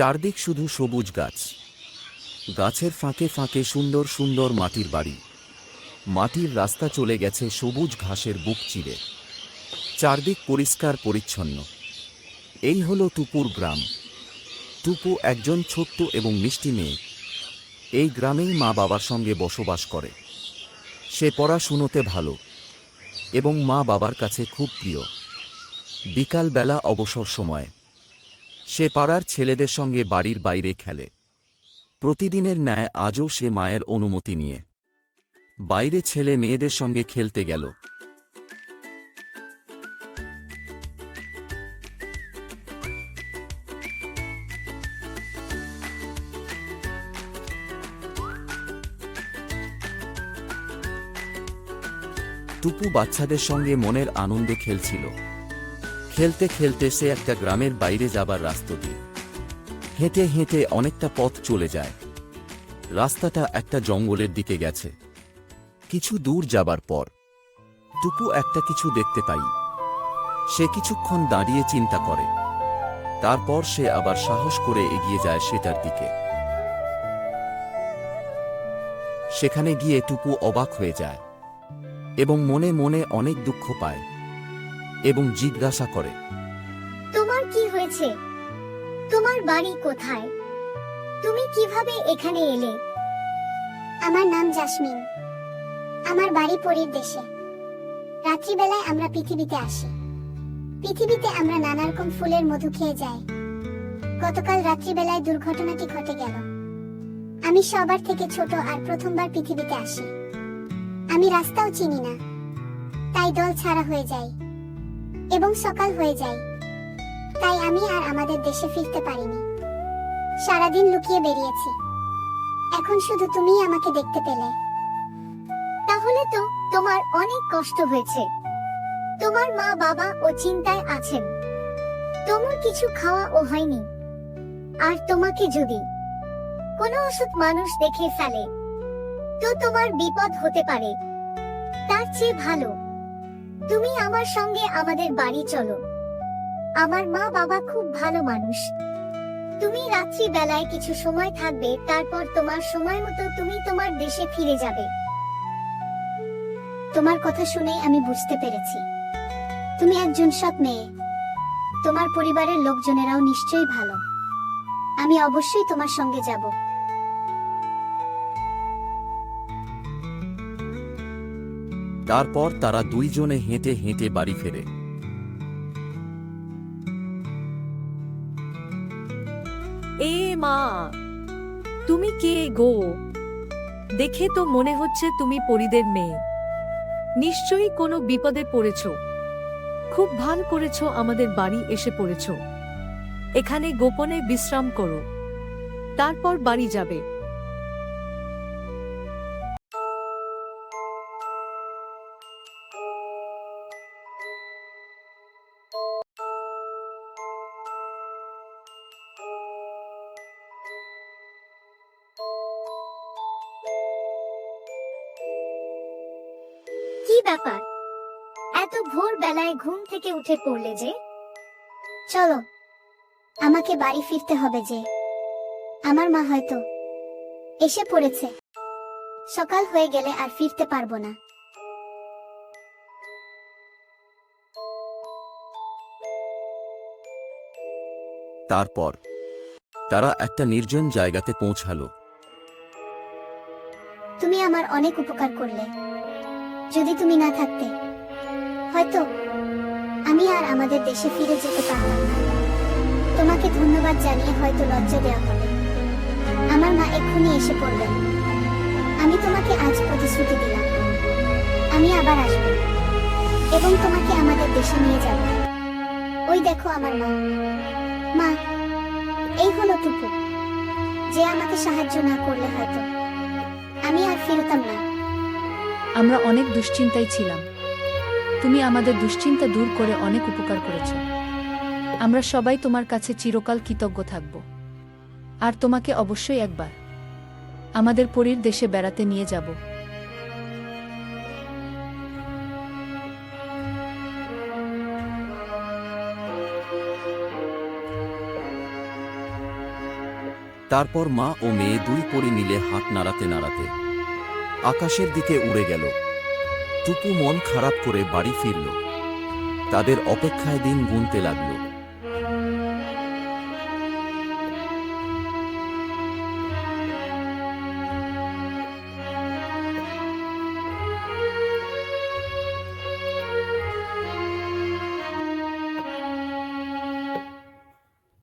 চারদিক শুধু সবুজ গাছ। গাছের ফাঁকে ফাঁকে সুন্দর সুন্দর মাটির বাড়ি। মাটির রাস্তা চলে গেছে সবুজ ঘাসের বুক চিরে। চারদিক পরিষ্কার পরিচ্ছন্ন। এই হলো টুপুর গ্রাম। টুপু একজন ছোট্ট এবং মিষ্টি মেয়ে। এই গ্রামেই মা বাবার সঙ্গে বসবাস করে। সে পড়াশুনোতে ভালো এবং মা বাবার কাছে খুব প্রিয়। বিকালবেলা অবসর সময়। সে পাড়ার ছেলেদের সঙ্গে বাড়ির বাইরে খেলে। প্রতিদিনের ন্যায় আজও সে মায়ের অনুমতি নিয়ে। বাইরে ছেলে মেয়েদের সঙ্গে খেলতে গেল। টুপু বাচ্চাদের সঙ্গে মনের আনন্দে খেলছিল। খেলতে খেলতে সে একটা গ্রামের বাইরে যাবার রাস্তা দিয়ে। হেঁটে হেঁটে অনেকটা পথ চলে যায়। রাস্তাটা একটা জঙ্গলের দিকে গেছে। কিছু দূর যাবার পর, টুপু একটা কিছু দেখতে পাই। সে কিছুক্ষণ দাঁড়িয়ে চিন্তা করে। তারপর সে আবার সাহস করে এগিয়ে যায় সেটার দিকে। সেখানে গিয়ে টুপু অবাক হয়ে যায় এবং মনে মনে অনেক দুঃখ পায়। এবং জিজ্ঞাসা করে, তোমার কি হয়েছে? তোমার বাড়ি কোথায়? তুমি কীভাবে এখানে এলে? আমার নাম জাসমিন। আমার বাড়ি পরীর দেশে। রাত্রিবেলায় আমরা পৃথিবীতে আসি। পৃথিবীতে আমরা নানা রকম ফুলের মধু খেয়ে যাই। গতকাল রাত্রিবেলায় দুর্ঘটনাটি ঘটে গেল। আমি সবার থেকে ছোট আর প্রথমবার পৃথিবীতে আসি। আমি রাস্তাও চিনি না। তাই দল ছাড়া হয়ে যায় এবং সকাল হয়ে যায়। তাই আমি আর আমাদের দেশে ফিরতে পারিনি। সারাদিন লুকিয়ে বেরিয়েছি। এখন শুধু তুমি আমাকে দেখতে পেলে। তাহলে তো তোমার অনেক কষ্ট হয়েছে। তোমার মা, বাবা ও চিন্তায় আছেন। তোমার কিছু খাওয়া ও হয়নি। আর তোমাকে যদি কোনো অসুখ মানুষ দেখে ফেলে, তো তোমার বিপদ হতে পারে। তার চেয়ে ভালো। তুমি আমার সঙ্গে আমাদের বাড়ি চলো। আমার মা বাবা খুব ভালো মানুষ। তুমি রাত্রি বেলায় কিছু সময় থাকবে, তারপর তোমার সময় মতো তুমি তোমার দেশে ফিরে যাবে। তোমার কথা শুনে আমি বুঝতে পেরেছি। তুমি একজন সৎ মেয়ে। তোমার পরিবারের লোকজনেরাও নিশ্চয়ই ভালো। আমি অবশ্যই তোমার সঙ্গে যাব। তারপর তারা দুইজনে হেঁটে হেঁটে বাড়ি ফেরে। এ মা, তুমি কে গো? দেখে তো মনে হচ্ছে তুমি পরিদের মেয়ে। নিশ্চয়ই কোনো বিপদে পড়েছ। খুব ভালো করেছ আমাদের বাড়ি এসে পড়েছ। এখানে গোপনে বিশ্রাম করো। তারপর বাড়ি যাবে। ব্যাপার? এত ভোর বেলায় ঘুম থেকে উঠে পড়লে যে? চলো আমাকে বাড়ি ফিরতে হবে যে। আমার মা হয়তো এসে পড়েছে। সকাল হয়ে গেলে আর ফিরতে পারব না। তারপর তারা একটা নির্জন জায়গাতে পৌঁছালো। তুমি আমার অনেক উপকার করলে। যদি তুমি না থাকতে, হয়তো আমি আর আমাদের দেশে ফিরে যেতে পারতাম না। তোমাকে ধন্যবাদ জানিয়ে হয়তো লজ্জা দেওয়া হবে। আমার মা এক্ষুনি এসে পড়বেন আমি তোমাকে আজ প্রতিশ্রুতি দিলাম। আমি আবার আসব এবং তোমাকে আমাদের দেশে নিয়ে যাব। ওই দেখো আমার মা। মা, এই হলো টুকু যে আমাকে সাহায্য না করলে হয়তো আমি আর ফিরতাম না। আমরা অনেক দুশ্চিন্তায় ছিলাম। তুমি আমাদের দুশ্চিন্তা দূর করে অনেক উপকার করেছ। আমরা সবাই তোমার কাছে চিরকাল কৃতজ্ঞ থাকব। আর তোমাকে অবশ্যই একবার আমাদের পরীর দেশে বেড়াতে নিয়ে যাব। তারপর মা ও মেয়ে দুই পরি মিলে হাত নাড়াতে নাড়াতে আকাশের দিকে উড়ে গেল। টুপু মন খারাপ করে বাড়ি ফিরল। তাদের অপেক্ষায় দিন গুনতে লাগল।